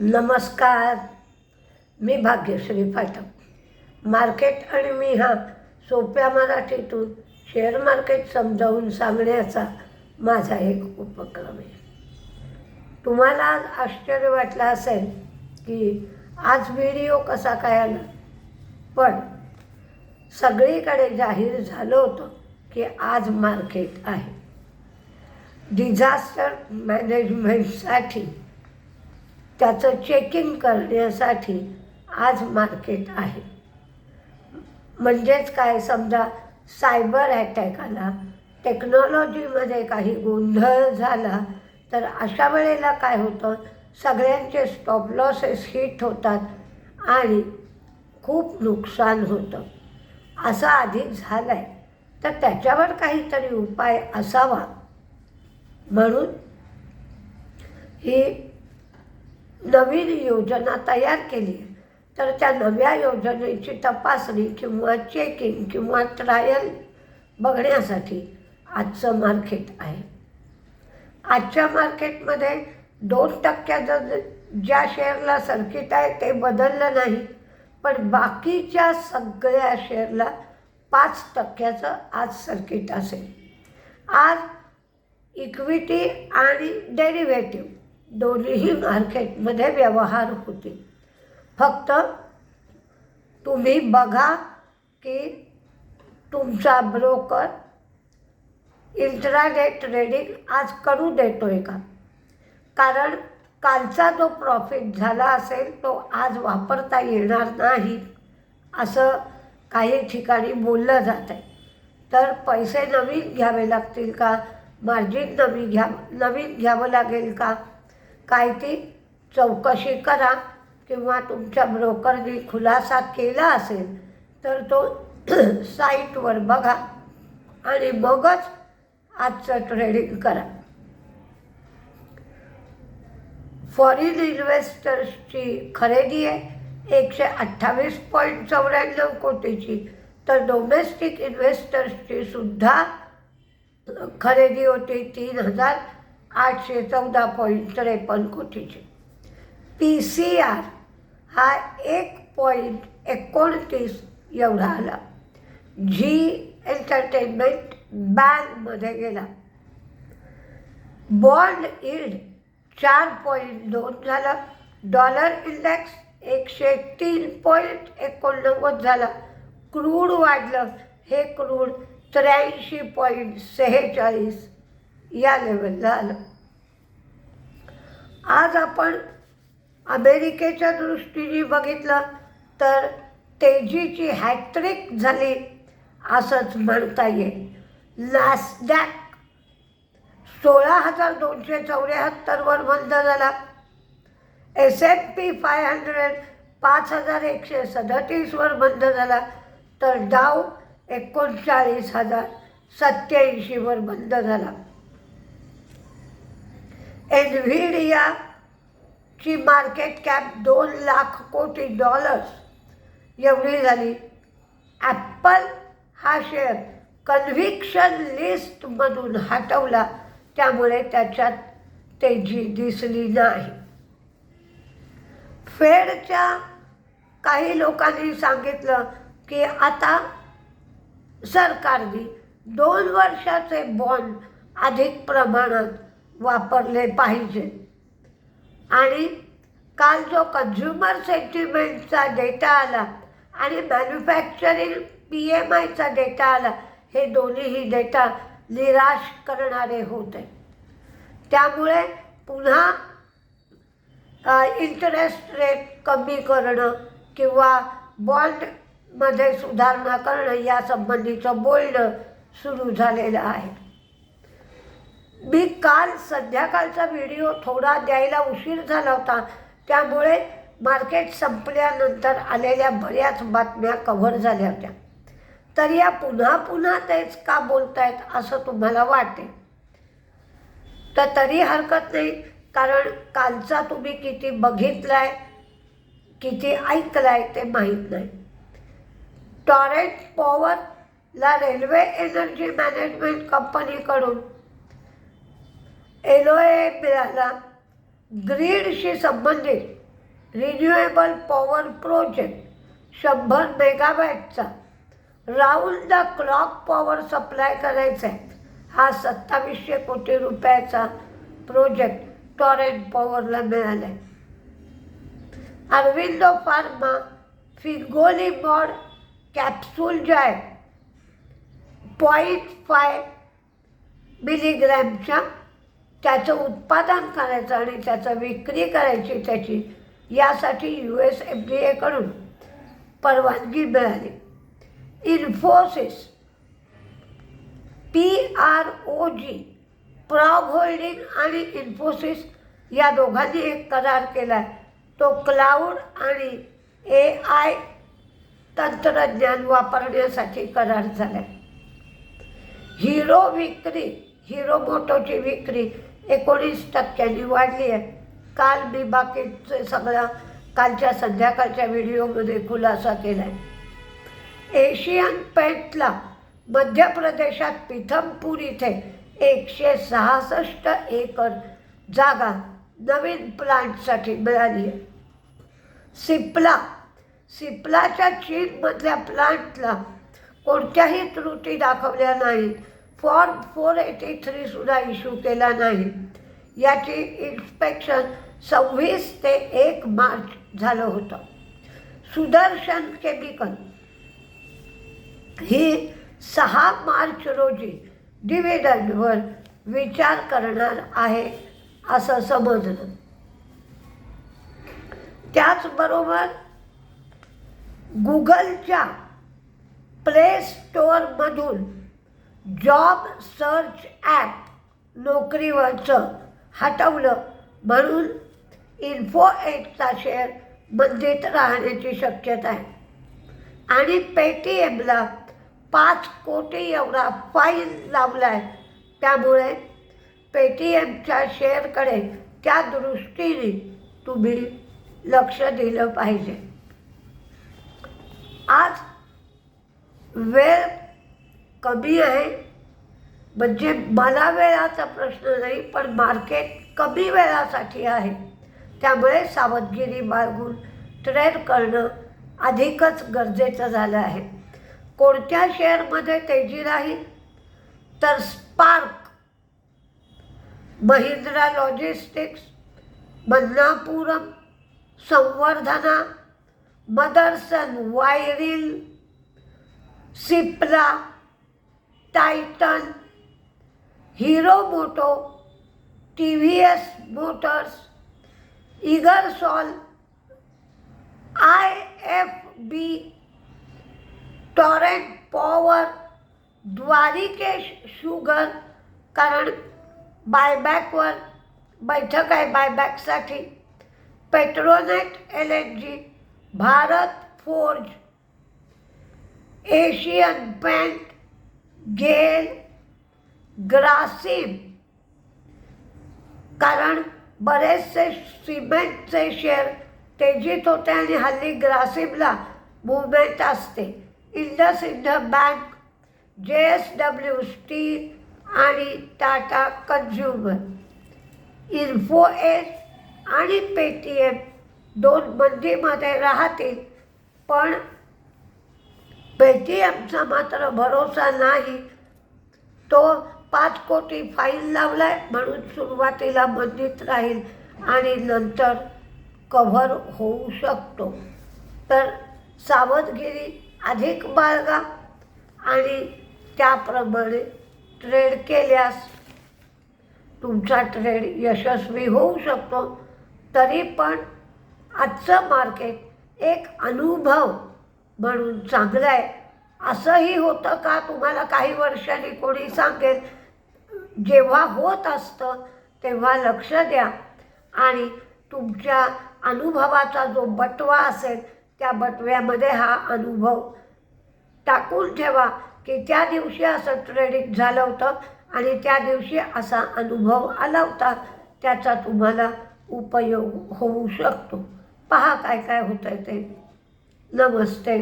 नमस्कार. मी भाग्यश्री फाटक मार्केट आणि मी हा सोप्या मराठीतून शेअर मार्केट समजावून सांगण्याचा माझा एक उपक्रम आहे. तुम्हाला आज आश्चर्य वाटलं असेल की आज व्हिडिओ कसा काय आला. पण सगळीकडे जाहीर झालं होतं की आज मार्केट आहे. डिझास्टर मॅनेजमेंटसाठी त्याचं चेकिंग करण्यासाठी आज मार्केट आहे. म्हणजेच काय? समजा सायबर अटॅक आला टेक्नॉलॉजीमध्ये काही गोंधळ झाला तर अशा वेळेला काय होतं? सगळ्यांचे स्टॉप लॉसेस हिट होतात आणि खूप नुकसान होतं. असं आधी झालं आहे तर त्याच्यावर काहीतरी उपाय असावा. म्हणून ही नवीन योजना तयार केली. तर त्या नव्या योजनेची तपासणी किंवा चेकिंग किंवा ट्रायल बघण्यासाठी आजचं मार्केट आहे. आजच्या मार्केटमध्ये दोन टक्क्या जर ज्या शेअरला सर्किट आहे ते बदललं नाही पण बाकीच्या सगळ्या शेअरला पाच टक्क्याचं आज सर्किट असेल. आज इक्विटी आणि डेरिव्हेटिव्ह दोन्हीही मार्केटमध्ये व्यवहार होतील फक्त तुम्ही बघा की तुमचा ब्रोकर इंट्राडे ट्रेडिंग आज करू देतो आहे का? कारण कालचा जो प्रॉफिट झाला असेल तो आज वापरता येणार नाही असं काही ठिकाणी बोललं जात आहे तर पैसे नवीन घ्यावे लागतील का? मार्जिन नवीन घ्या नवीन घ्यावं लागेल का? काय ती चौकशी करा किंवा तुमच्या ब्रोकरने खुलासा केला असेल तर तो साईटवर बघा आणि मगच आजचं ट्रेडिंग करा. फॉरेन इन्व्हेस्टर्सची खरेदी आहे एकशे अठ्ठावीस पॉईंट चौऱ्याण्णव कोटीची. तर डोमेस्टिक इन्व्हेस्टर्सची सुद्धा खरेदी होती तीन हजार आठशे चौदा पॉईंट त्रेपन्न कोटीचे. पी सी आर हा एक पॉईंट एकोणतीस एवढा आला. झी एंटरटेनमेंट बँकमध्ये गेला. बॉन्ड इल्ड चार पॉईंट दोन झाला. डॉलर इंडेक्स एकशे तीन पॉईंट एकोणनव्वद झाला. क्रूड वाढलं. हे क्रूड त्र्याऐंशी पॉईंट सेहेचाळीस या लेवलला आलं. आज आपण अमेरिकेच्या दृष्टीने बघितलं तर तेजीची हॅट्रिक झाली असंच म्हणता येईल. नॅसडॅक सोळा हजार दोनशे चौऱ्याहत्तरवर बंद झाला. S N P five hundred पाच हजार एकशे सदतीसवर बंद झाला. तर डाव एकोणचाळीस हजार सत्याऐंशीवर बंद झाला. एनव्हिडियाची मार्केट कॅप दोन लाख कोटी डॉलर्स एवढी झाली. ॲप्पल हा शेअर कन्व्हिक्शन लिस्टमधून हटवला. त्यामुळे त्याच्यात तेजी दिसली नाही. फेडच्या काही लोकांनी सांगितलं की आता सरकारने दोन वर्षाचे बॉन्ड अधिक प्रमाणात वापरले पाहिजे. आणि काल जो कन्झ्युमर सेंटिमेंटचा डेटा आला आणि मॅन्युफॅक्चरिंग पी एम आयचा डेटा आला हे दोन्हीही डेटा निराश करणारे होते. त्यामुळे पुन्हा इंटरेस्ट रेट कमी करणं किंवा बॉन्डमध्ये सुधारणा करणं या संबंधीचं बोलणं सुरू झालेलं आहे. मी काल संध्याकाळचा व्हिडिओ थोडा द्यायला उशीर झाला होता. त्यामुळे मार्केट संपल्यानंतर आलेल्या बऱ्याच बातम्या कव्हर झाल्या होत्या. तर या पुन्हा पुन्हा तेच का बोलतायत असं तुम्हाला वाटेल तर तरी हरकत नाही कारण कालचा तुम्ही किती बघितलाय किती ऐकलाय ते माहीत नाही. टॉरेंट पॉवरला रेल्वे एनर्जी मॅनेजमेंट कंपनीकडून एलोए मिळाला ग्रीडशी संबंधित रिन्युएबल पॉवर प्रोजेक्ट शंभर मेगावॅटचा round the clock power supply करायचा आहे हा सत्तावीसशे कोटी रुपयाचा प्रोजेक्ट टॉरेंट पॉवरला मिळाला आहे Aurobindo pharma fingolimod capsule जे आहे पॉईंट फाय मिलीग्रॅमच्या त्याचं उत्पादन करायचं आणि त्याचं विक्री करायची त्याची यासाठी यू एस एफ डी एकडून परवानगी मिळाली. Infosys P R O G prog holding आणि इन्फोसिस या दोघांनी एक करार केला आहे तो क्लाउड आणि ए आय तंत्रज्ञान वापरण्यासाठी करार झाला आहे हिरो विक्री हिरो मोटोची विक्री एकोणीस टक्क्यांनी वाढली आहे. काल मी बाकीचे सगळ्या कालच्या संध्याकाळच्या व्हिडिओमध्ये खुलासा केला आहे एशियन पेंटला मध्य प्रदेशात पिथमपूर इथे एकशे सहासष्ट एकर जागा नवीन प्लांटसाठी मिळाली आहे. सिप्ला सिप्लाच्या चीनमधल्या प्लांटला कोणत्याही त्रुटी दाखवल्या नाहीत. फॉर्म फोर एटी थ्रीसुद्धा इश्यू केला नाही. याची इन्स्पेक्शन सव्वीस ते एक मार्च झालं होतं. सुदर्शन केमिकल ही सहा मार्च रोजी डिव्हिडंडवर विचार करणार आहे असं समजलं. त्याचबरोबर गुगलच्या प्ले स्टोअरमधून जॉब सर्च ॲप नोकरीवरचं हटवलं. म्हणून इन्फो एटचा शेअर बंदीत राहण्याची शक्यता आहे. आणि पेटीएमला पाच कोटी एवढा फाईल लावला आहे. त्यामुळे पेटीएमच्या शेअरकडे त्या दृष्टीने तुम्ही लक्ष दिलं पाहिजे. आज वेळ कमी आहे. म्हणजे मला वेळाचा प्रश्न नाही पण मार्केट कमी वेळासाठी आहे. त्यामुळे सावधगिरी बाळगून ट्रेड करणं अधिकच गरजेचं झालं आहे. कोणत्या शेअरमध्ये तेजी राहील? तर spark Mahindra logistics Manappuram Samvardhana Motherson वायरिल Cipla Titan Hero moto T V S motors Ingersoll I F B Torrent power Dwarikesh sugar कारण बायबॅकवर बैठक आहे बायबॅकसाठी Petronet L N G Bharat forge Asian bank GAIL Grasim. कारण बरेचसे सिमेंटचे शेअर तेजीत होते आणि हल्ली ग्रासिमला मुवमेंट असते. IndusInd bank J S W steel आणि टाटा कन्झ्युमर इन्फो एस आणि पेटीएम दोन मंदीमध्ये राहतील. पण पेटीएमचा मात्र भरोसा नाही. तो पाच कोटी फाईल लावलाय म्हणून सुरुवातीला मंदीत राहील आणि नंतर कव्हर होऊ शकतो. तर सावधगिरी अधिक बाळगा आणि त्याप्रमाणे ट्रेड केल्यास तुमचा ट्रेड यशस्वी होऊ शकतो. तरी पण आजचं मार्केट एक अनुभव म्हणून चांगलं आहे असंही होतं का? तुम्हाला काही वर्षांनी कोणी सांगेल? जेव्हा होत असतं तेव्हा लक्ष द्या. आणि तुमच्या अनुभवाचा जो बटवा असेल त्या बटव्यामध्ये हा अनुभव टाकून ठेवा की त्या दिवशी असं ट्रेडिंग झालं होतं आणि त्या दिवशी असा अनुभव आला होता. त्याचा तुम्हाला उपयोग होऊ शकतो. पहा काय काय होतं आहे न नमस्ते.